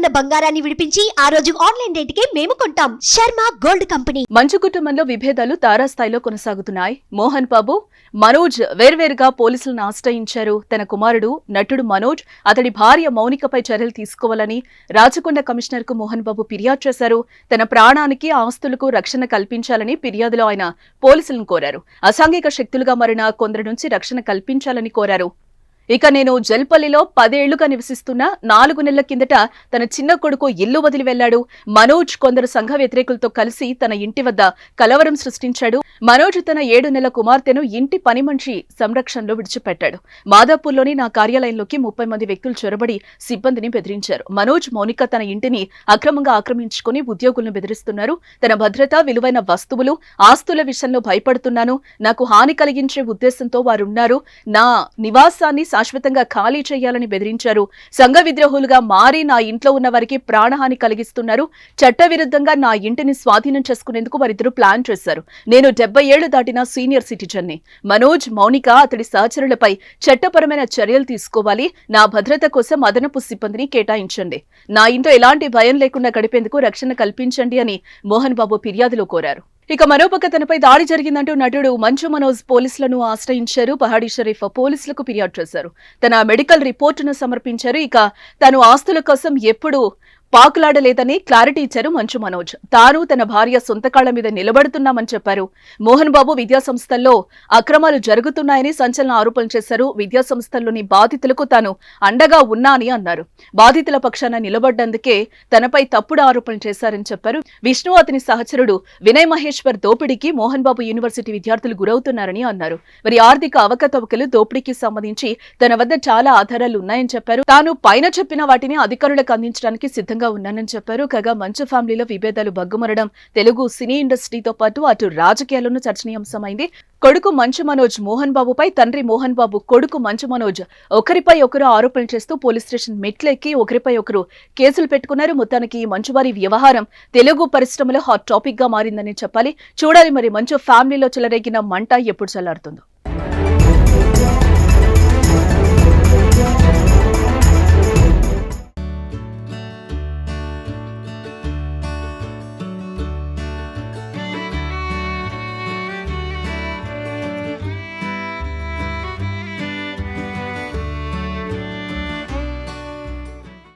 ఉన్న బంగారాన్ని విడిపించి ఆ రోజు ఆన్లైన్ రేటుకే మేము కొంటాం. Sharma gold company. మంచు కుటుంబంలో విభేదాలు తారాస్థాయిలో కొనసాగుతున్నాయి. మోహన్ బాబు మనోజ్ వేర్వేరుగా పోలీసులను ఆశ్రయించారు. తన కుమారుడు నటుడు మనోజ్ అతడి భార్య మౌనికపై చర్యలు తీసుకోవాలని రాచకొండ కమిషనర్కు మోహన్ బాబు ఫిర్యాదు చేశారు. తన ప్రాణానికి ఆస్తులకు రక్షణ కల్పించాలని ఫిర్యాదులో ఆయన పోలీసులను కోరారు. అసాంఘిక శక్తులుగా మారిన కొందరి నుంచి రక్షణ కల్పించాలని కోరారు. ఇక నేను జల్పల్లిలో పదేళ్ళుగా నివసిస్తున్న నాలుగు నెలల కిందట తన చిన్న కొడుకు ఇల్లు వదిలి వెళ్ళాడు మనోజ్ కొందరు సంఘ వ్యతిరేకులతో కలిసి తన ఇంటి వద్ద కలవరం సృష్టించాడు. మనోజ్ తన ఏడు నెలల కుమార్తెను ఇంటి పని మనిషి సంరక్షణలో విడిచిపెట్టాడు. మాదాపూర్లోని నా కార్యాలయంలోకి ముప్పై మంది వ్యక్తులు చొరబడి సిబ్బందిని బెదిరించారు. మనోజ్ మౌనిక తన ఇంటిని అక్రమంగా ఆక్రమించుకుని ఉద్యోగులను బెదిరిస్తున్నారు. తన భద్రత విలువైన వస్తువులు ఆస్తుల విషయంలో భయపడుతున్నాను. నాకు హాని కలిగించే ఉద్దేశంతో వారున్నారు. నా నివాసాన్ని శాశ్వతంగా ఖాళీ చేయాలని బెదిరించారు. సంఘ విద్రోహులుగా మారి నా ఇంట్లో ఉన్న వారికి ప్రాణహాని కలిగిస్తున్నారు. చట్టవిరుద్ధంగా నా ఇంటిని స్వాధీనం చేసుకునేందుకు వారిద్దరూ ప్లాన్ చేశారు. నేను డెబ్బై ఏళ్ళు దాటిన సీనియర్ సిటిజన్ని. మనోజ్ మౌనిక అతడి సహచరులపై చట్టపరమైన చర్యలు తీసుకోవాలి. నా భద్రత కోసం అదనపు సిబ్బందిని కేటాయించండి. నా ఇంట్లో ఎలాంటి భయం లేకుండా గడిపేందుకు రక్షణ కల్పించండి అని మోహన్ బాబు ఫిర్యాదులో కోరారు. ఇక మరోపక్క తనపై దాడి జరిగిందంటూ నటుడు మంచు మనోజ్ పోలీసులను ఆశ్రయించారు. పహాడీ షరీఫ్ పోలీసులకు ఫిర్యాదు చేశారు. తన మెడికల్ రిపోర్టును సమర్పించారు. ఇక తను ఆస్తుల కోసం ఎప్పుడు పాకులాడలేదని క్లారిటీ ఇచ్చారు మంచు మనోజ్. తాను తన భార్య సొంతకాళ్ళ మీద నిలబడుతున్నామని చెప్పారు. మోహన్ బాబు విద్యా సంస్థల్లో అక్రమాలు జరుగుతున్నాయని సంచలన ఆరోపణలు చేశారు. విద్యా సంస్థల్లోని బాధితులకు తాను అండగా ఉన్నా అని అన్నారు. బాధితుల పక్షాన నిలబడ్డందుకే తనపై తప్పుడు ఆరోపణలు చేశారని చెప్పారు. విష్ణు అతని సహచరుడు వినయ్ మహేశ్వర్ దోపిడీకి మోహన్ బాబు యూనివర్సిటీ విద్యార్థులు గురవుతున్నారని అన్నారు. మరి ఆర్థిక అవకతవకలు దోపిడీకి సంబంధించి తన వద్ద చాలా ఆధారాలు ఉన్నాయని చెప్పారు. తాను పైన చెప్పిన వాటిని అధికారులకు అందించడానికి సిద్ధంగా ఉన్నానని చెప్పారు. కాగా మంచు ఫ్యామిలీలో విభేదాలు బగ్గుమరడం తెలుగు సినీ ఇండస్ట్రీతో పాటు అటు రాజకీయాల్లోనూ చర్చనీయాంశమైంది. కొడుకు మంచు మనోజ్ మోహన్ బాబుపై తండ్రి మోహన్ బాబు కొడుకు మంచు మనోజ్ ఒకరిపై ఒకరు ఆరోపణలు చేస్తూ పోలీస్ స్టేషన్ మెట్లెక్కి ఒకరిపై ఒకరు కేసులు పెట్టుకున్నారు. మొత్తానికి ఈ మంచువారి వ్యవహారం తెలుగు పరిశ్రమలో హాట్ టాపిక్గా మారిందని చెప్పాలి. చూడాలి మరి మంచు ఫ్యామిలీలో చెలరేగిన మంట ఎప్పుడు చల్లారుతుందో.